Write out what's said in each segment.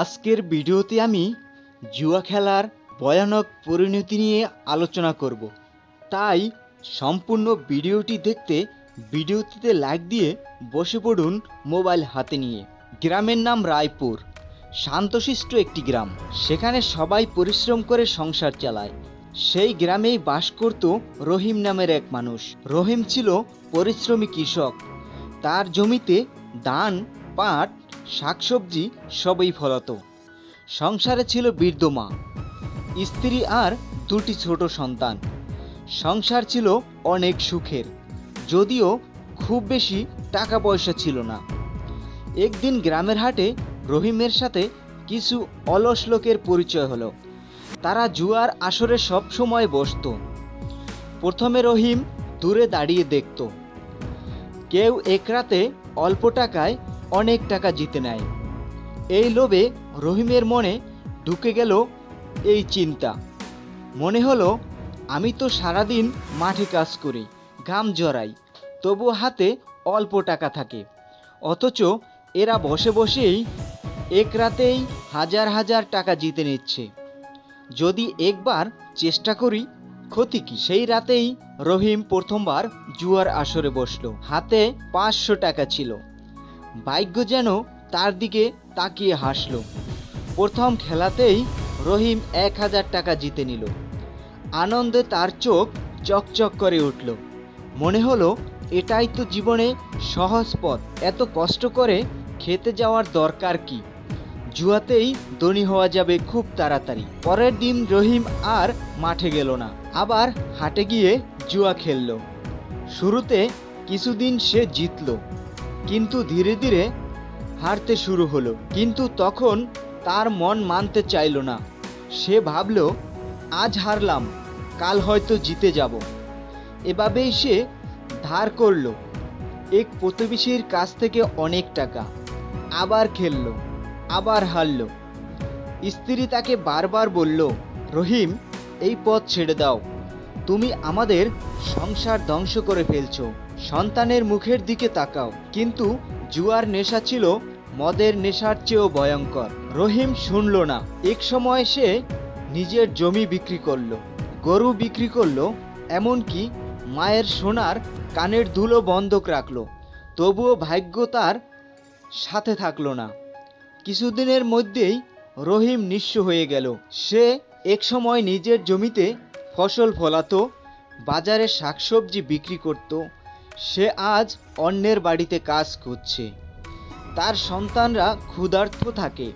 আজকের ভিডিওতে আমি জুয়া খেলার ভয়ানক পরিণতি নিয়ে আলোচনা করব। তাই সম্পূর্ণ ভিডিওটি দেখতে ভিডিওটিতে লাইক দিয়ে বসে পড়ুন মোবাইল হাতে নিয়ে। গ্রামের নাম রায়পুর। শান্তশিষ্ট একটি গ্রাম। সেখানে সবাই পরিশ্রম করে সংসার চালায়। সেই গ্রামেই বাস করত রহিম নামের এক মানুষ। রহিম ছিল পরিশ্রমী কৃষক। তার জমিতে ধান, পাট শাকসবজি সবই ফলাতো। সংসারে ছিল বৃদ্ধ মা স্ত্রী আর দুটি ছোট সন্তান। সংসার ছিল অনেক সুখের। যদিও খুব বেশি টাকা পয়সা ছিল না। একদিন গ্রামের হাটে রহিমের সাথে কিছু অলস লোকের পরিচয় হলো। তারা জুয়ার আসরে সব সময় বসতো। প্রথমে রহিম দূরে দাঁড়িয়ে দেখত। কেউ এক রাতে অল্প টাকায় অনেক টাকা জিতে নেয়। এই লোভে রহিমের মনে ঢুকে গেল এই চিন্তা। মনে হলো, আমি তো সারাদিন মাঠে কাজ করি, ঘাম জড়াই তবু হাতে অল্প টাকা থাকে। অথচ এরা বসে বসেই এক রাতেই হাজার হাজার টাকা জিতে নিচ্ছে। যদি একবার চেষ্টা করি, ক্ষতি কি? সেই রাতেই রহিম প্রথমবার জুয়ার আসরে বসল। হাতে পাঁচশো টাকা ছিল। ভাগ্য যেন তার দিকে তাকিয়ে হাসলো। প্রথম খেলাতেই রহিম এক হাজার টাকা জিতে নিল। আনন্দে তার চোখ চকচক করে উঠল। মনে হলো, এটাই তো জীবনে সহজ পথ। এত কষ্ট করে খেতে যাওয়ার দরকার কি? জুয়াতেই ধনী হওয়া যাবে খুব তাড়াতাড়ি। পরের দিন রহিম আর মাঠে গেল না। আবার হাটে গিয়ে জুয়া খেলল। শুরুতে কিছুদিন সে জিতল। কিন্তু ধীরে ধীরে হারতে শুরু হলো। কিন্তু তখন তার মন মানতে চাইল না। সে ভাবল, আজ হারলাম, কাল হয়তো জিতে যাব। এভাবেই সে ধার করল। এক প্রতিবেশীর কাছ থেকে অনেক টাকা, আবার খেলল, আবার হারল। স্ত্রী তাকে বারবার বলল, রহিম, এই পথ ছেড়ে দাও। তুমি আমাদের সংসার ধ্বংস করে ফেলছো। সন্তানের মুখের দিকে তাকাও। কিন্তু জুয়ার নেশা ছিল মদের নেশার চেয়েও ভয়ঙ্কর। রহিম শুনল না। এক সময় সে নিজের জমি বিক্রি করল। গরু বিক্রি করল, এমনকি মায়ের সোনার কানের ধুলো বন্ধক রাখল। তবুও ভাগ্য তার সাথে থাকল না। কিছুদিনের মধ্যেই রহিম নিঃস্ব হয়ে গেল। সে একসময় নিজের জমিতে ফসল ফলাতো, বাজারে শাকসবজি বিক্রি করত সে আজ অন্যের বাড়িতে কাজ করছে। তার সন্তানরা ক্ষুধার্ত থাকে।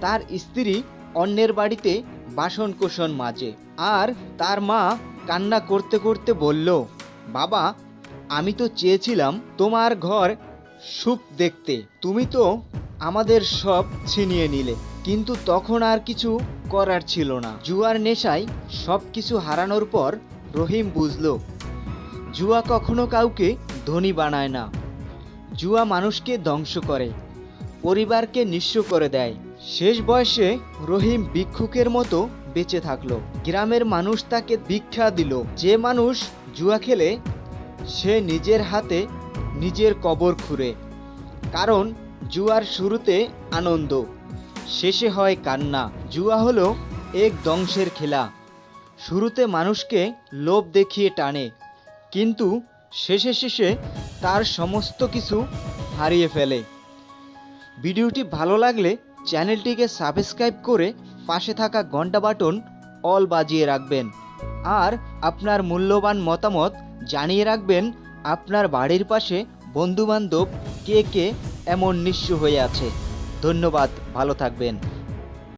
তার স্ত্রী অন্যের বাড়িতে বাসন কোসন মাজে। আর তার মা কান্না করতে করতে বলল, বাবা, আমি তো চেয়েছিলাম তোমার ঘর সুখ দেখতে। তুমি তো আমাদের সব ছিনিয়ে নিলে। কিন্তু তখন আর কিছু করার ছিল না। জুয়ার নেশায় সব কিছু হারানোর পর রহিম বুঝল জুয়া কখনো কাউকে ধনী বানায় না। জুয়া মানুষকে ধ্বংস করে, পরিবারকে নিঃস্ব করে দেয়। শেষ বয়সে রহিম ভিক্ষুকের মতো বেঁচে থাকল। গ্রামের মানুষ তাকে ভিক্ষা দিল। যে মানুষ জুয়া খেলে, সে নিজের হাতে নিজের কবর খুঁড়ে। কারণ জুয়ার শুরুতে আনন্দ, শেষে হয় কান্না। জুয়া হলো এক ধ্বংসের খেলা। শুরুতে মানুষকে লোভ দেখিয়ে টানে। কিন্তু শেষে শেষে তার সমস্ত কিছু হারিয়ে ফেলে। ভিডিওটি ভালো লাগলে চ্যানেলটিকে সাবস্ক্রাইব করে পাশে থাকা ঘণ্টা বাটন অল বাজিয়ে রাখবেন। আর আপনার মূল্যবান মতামত জানিয়ে রাখবেন আপনার বাড়ির পাশে বন্ধুবান্ধব কে কে এমন নিঃস্ব হয়ে আছে। ধন্যবাদ, ভালো থাকবেন।